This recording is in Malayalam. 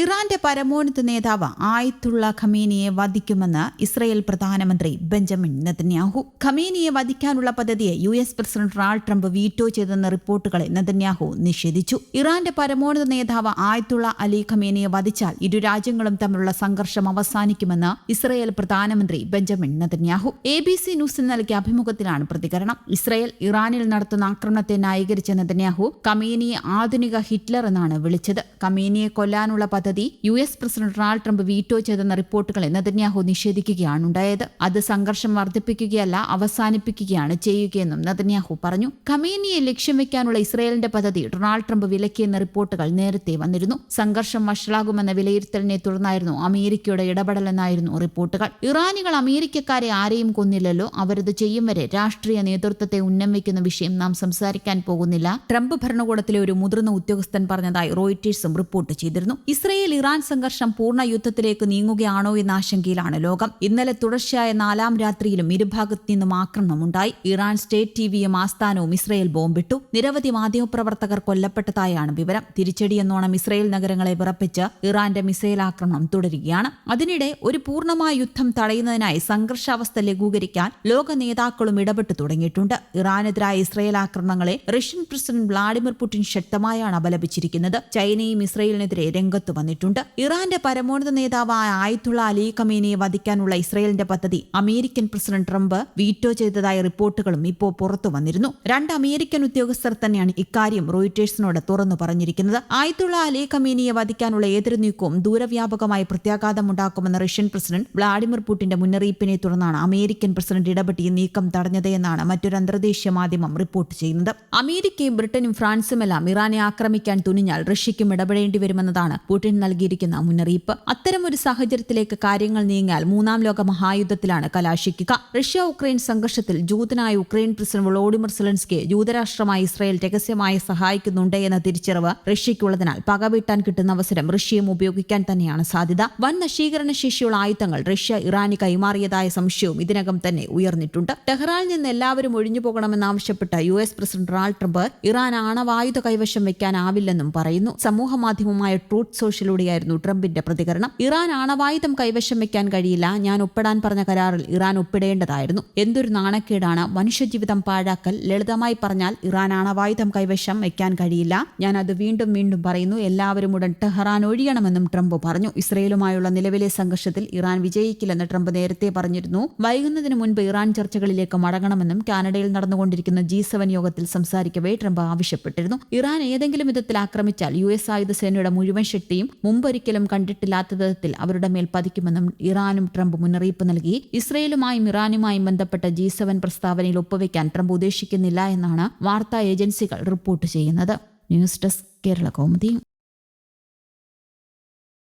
ഇറാന്റെ പരമോന്നത നേതാവ് ആയത്തുള്ള ഖമീനിയെ വധിക്കുമെന്ന് ഇസ്രയേൽ പ്രധാനമന്ത്രി ബെഞ്ചമിൻ നെതന്യാഹു. ഖമീനിയെ വധിക്കാനുള്ള പദ്ധതിയെ U S president Donald Trump veto ചെയ്തെന്ന റിപ്പോർട്ടുകളെ നെതന്യാഹു നിഷേധിച്ചു. ഇറാന്റെ പരമോന്നത നേതാവ് ആയത്തുള്ള അലി ഖമീനിയെ വധിച്ചാൽ ഇരു രാജ്യങ്ങളും തമ്മിലുള്ള സംഘർഷം അവസാനിക്കുമെന്ന് ഇസ്രയേൽ പ്രധാനമന്ത്രി Benjamin Netanyahu. A B C ന്യൂസിന് നൽകിയ അഭിമുഖത്തിലാണ് പ്രതികരണം. ഇസ്രയേൽ ഇറാനിൽ നടത്തുന്ന ആക്രമണത്തെ ന്യായീകരിച്ച നെതന്യാഹു ഖമീനിയെ ആധുനിക ഹിറ്റ്ലർ എന്നാണ് വിളിച്ചത്. ഖമീനിയെ കൊല്ലാനുള്ള പദ്ധതി U S president Donald Trump veto ചെയ്തെന്ന റിപ്പോർട്ടുകളെ നെതന്യാഹു നിഷേധിക്കുകയാണ് ഉണ്ടായത്. അത് സംഘർഷം വർദ്ധിപ്പിക്കുകയല്ല അവസാനിപ്പിക്കുകയാണ് ചെയ്യുകയെന്നും നെതന്യാഹു പറഞ്ഞു. ഖമേനിയെ ലക്ഷ്യം വെക്കാനുള്ള ഇസ്രയേലിന്റെ പദ്ധതി ഡൊണാൾഡ് ട്രംപ് വിലക്കിയെന്ന റിപ്പോർട്ടുകൾ നേരത്തെ വന്നിരുന്നു. സംഘർഷം വഷളാകുമെന്ന വിലയിരുത്തലിനെ തുടർന്നായിരുന്നു അമേരിക്കയുടെ ഇടപെടലെന്നായിരുന്നു റിപ്പോർട്ടുകൾ. ഇറാനികൾ അമേരിക്കക്കാരെ ആരെയും കൊന്നില്ലല്ലോ അവരത് ചെയ്യും വരെ രാഷ്ട്രീയ നേതൃത്വത്തെ ഉന്നം വയ്ക്കുന്ന വിഷയം നാം സംസാരിക്കാൻ പോകുന്നില്ല ട്രംപ് ഭരണകൂടത്തിലെ ഒരു മുതിർന്ന ഉദ്യോഗസ്ഥൻ പറഞ്ഞതായി റോയിറ്റേഴ്സും റിപ്പോർട്ട് ചെയ്തിരുന്നു. ഇറാൻ സംഘർഷം പൂർണ യുദ്ധത്തിലേക്ക് നീങ്ങുകയാണോ എന്ന ആശങ്കയിലാണ് ലോകം. ഇന്നലെ തുടർച്ചയായ നാലാം രാത്രിയിലും ഇരുഭാഗത്തു നിന്നും ആക്രമണമുണ്ടായി ഇറാൻ സ്റ്റേറ്റ് ടിവിയും ആസ്ഥാനവും ഇസ്രയേൽ ബോംബിട്ടു. നിരവധി മാധ്യമപ്രവർത്തകർ കൊല്ലപ്പെട്ടതായാണ് വിവരം. തിരിച്ചടിയെന്നോണം ഇസ്രയേൽ നഗരങ്ങളെ വിറപ്പിച്ച് ഇറാന്റെ മിസൈൽ ആക്രമണം തുടരുകയാണ്. അതിനിടെ ഒരു പൂർണമായ യുദ്ധം തടയുന്നതിനായി സംഘർഷാവസ്ഥ ലഘൂകരിക്കാൻ ലോക നേതാക്കളും ഇടപെട്ടു തുടങ്ങിയിട്ടുണ്ട്. ഇറാനെതിരായ ഇസ്രയേൽ ആക്രമണങ്ങളെ റഷ്യൻ പ്രസിഡന്റ് വ്ളാഡിമിർ പുടിൻ ശക്തമായാണ് അപലപിച്ചിരിക്കുന്നത്. ചൈനയും ഇസ്രയേലിനെതിരെ രംഗത്ത് വന്നിട്ടുണ്ട്. ഇറാന്റെ പരമോന്നത നേതാവായ ആയത്തുള്ള അലി ഖമീനിയെ വധിക്കാനുള്ള ഇസ്രയേലിന്റെ പദ്ധതി അമേരിക്കൻ പ്രസിഡന്റ് ട്രംപ് വീറ്റോ ചെയ്തതായ റിപ്പോർട്ടുകളും ഇപ്പോൾ പുറത്തു വന്നിരുന്നു. രണ്ട് അമേരിക്കൻ ഉദ്യോഗസ്ഥർ തന്നെയാണ് ഇക്കാര്യം റോയിറ്റേഴ്സിനോട് തുറന്നു പറഞ്ഞിരിക്കുന്നത്. ആയത്തുള്ള അലി ഖമീനിയെ വധിക്കാനുള്ള ഏതൊരു നീക്കവും ദൂരവ്യാപകമായ പ്രത്യാഘാതമുണ്ടാക്കുമെന്ന റഷ്യൻ പ്രസിഡന്റ് വ്ളാഡിമിർ പുടിന്റെ മുന്നറിയിപ്പിനെ തുടർന്നാണ് അമേരിക്കൻ പ്രസിഡന്റ് ഇടപെട്ട് നീക്കം തടഞ്ഞത് എന്നാണ് മറ്റൊരു അന്തർദേശീയ മാധ്യമം റിപ്പോർട്ട് ചെയ്യുന്നത്. അമേരിക്കയും ബ്രിട്ടനും ഫ്രാൻസുമെല്ലാം ഇറാനെ ആക്രമിക്കാൻ തുനിഞ്ഞാൽ റഷ്യയ്ക്കും ഇടപെടേണ്ടി വരുമെന്നതാണ് പുടിൻ നൽകിയിരിക്കുന്ന മുന്നറിയിപ്പ്. അത്തരമൊരു സാഹചര്യത്തിലേക്ക് കാര്യങ്ങൾ നീങ്ങിയാൽ മൂന്നാം ലോക മഹായുദ്ധത്തിലാണ് കലാശിക്കുക. റഷ്യ ഉക്രൈൻ സംഘർഷത്തിൽ ജൂതനായ ഉക്രൈൻ പ്രസിഡന്റ് വ്ളോഡിമിർ സെലൻസ്കെ ജൂതരാഷ്ട്രമായി ഇസ്രായേൽ രഹസ്യമായി സഹായിക്കുന്നുണ്ട് എന്ന തിരിച്ചറിവ് റഷ്യയ്ക്കുള്ളതിനാൽ പകവീട്ടാൻ കിട്ടുന്ന അവസരം റഷ്യയും ഉപയോഗിക്കാൻ തന്നെയാണ് സാധ്യത. വൻ നശീകരണ ശേഷിയുള്ള ആയുധങ്ങൾ റഷ്യ ഇറാന് കൈമാറിയതായ സംശയവും ഇതിനകം തന്നെ ഉയർന്നിട്ടുണ്ട്. ടെഹ്റാനിൽ നിന്ന് എല്ലാവരും ഒഴിഞ്ഞു പോകണമെന്നാവശ്യപ്പെട്ട U S president Donald Trump Iran ആണവായുധ കൈവശം വയ്ക്കാനാവില്ലെന്നും പറയുന്നു. സമൂഹ മാധ്യമമായ ട്രൂത്ത് സോഷ്യലൂടെയായിരുന്നു ട്രംപിന്റെ പ്രതികരണം. ഇറാൻ ആണവായുധം കൈവശം വെക്കാൻ കഴിയില്ല. ഞാൻ ഒപ്പിടാൻ പറഞ്ഞ കരാറിൽ ഇറാൻ ഒപ്പിടേണ്ടതായിരുന്നു. എന്തൊരു നാണക്കേടാണ്. മനുഷ്യജീവിതം പാഴാക്കൽ. ലളിതമായി പറഞ്ഞാൽ ഇറാൻ ആണവായുധം കൈവശം വെക്കാൻ കഴിയില്ല. ഞാൻ അത് വീണ്ടും വീണ്ടും പറയുന്നു. എല്ലാവരും ഉടൻ ടെഹ്റാൻ ഒഴിയണമെന്നും ട്രംപ് പറഞ്ഞു. ഇസ്രയേലുമായുള്ള നിലവിലെ സംഘർഷത്തിൽ ഇറാൻ വിജയിക്കില്ലെന്ന് ട്രംപ് നേരത്തെ പറഞ്ഞിരുന്നു. വൈകുന്നതിന് മുൻപ് ഇറാൻ ചർച്ചകളിലേക്ക് മടങ്ങണമെന്നും കാനഡയിൽ നടന്നുകൊണ്ടിരിക്കുന്ന ജി സെവൻ യോഗത്തിൽ സംസാരിക്കവേ ട്രംപ് ആവശ്യപ്പെട്ടിരുന്നു. ഇറാൻ ഏതെങ്കിലും വിധത്തിൽ ആക്രമിച്ചാൽ യു എസ് ആയുധ സേനയുടെ മുഴുവൻ ശക്തിയും മുമ്പൊരിക്കലും കണ്ടിട്ടില്ലാത്ത വിധത്തിൽ അവരുടെ മേൽ പതിക്കുമെന്നും ഇറാനും ട്രംപ് മുന്നറിയിപ്പ് നൽകി. ഇസ്രയേലുമായും ഇറാനുമായും ബന്ധപ്പെട്ട ജി സെവൻ പ്രസ്താവനയിൽ ഒപ്പുവെക്കാൻ ട്രംപ് ഉദ്ദേശിക്കുന്നില്ല എന്നാണ് വാർത്താ ഏജൻസികൾ റിപ്പോർട്ട് ചെയ്യുന്നത്. News desk Kerala Kaumudi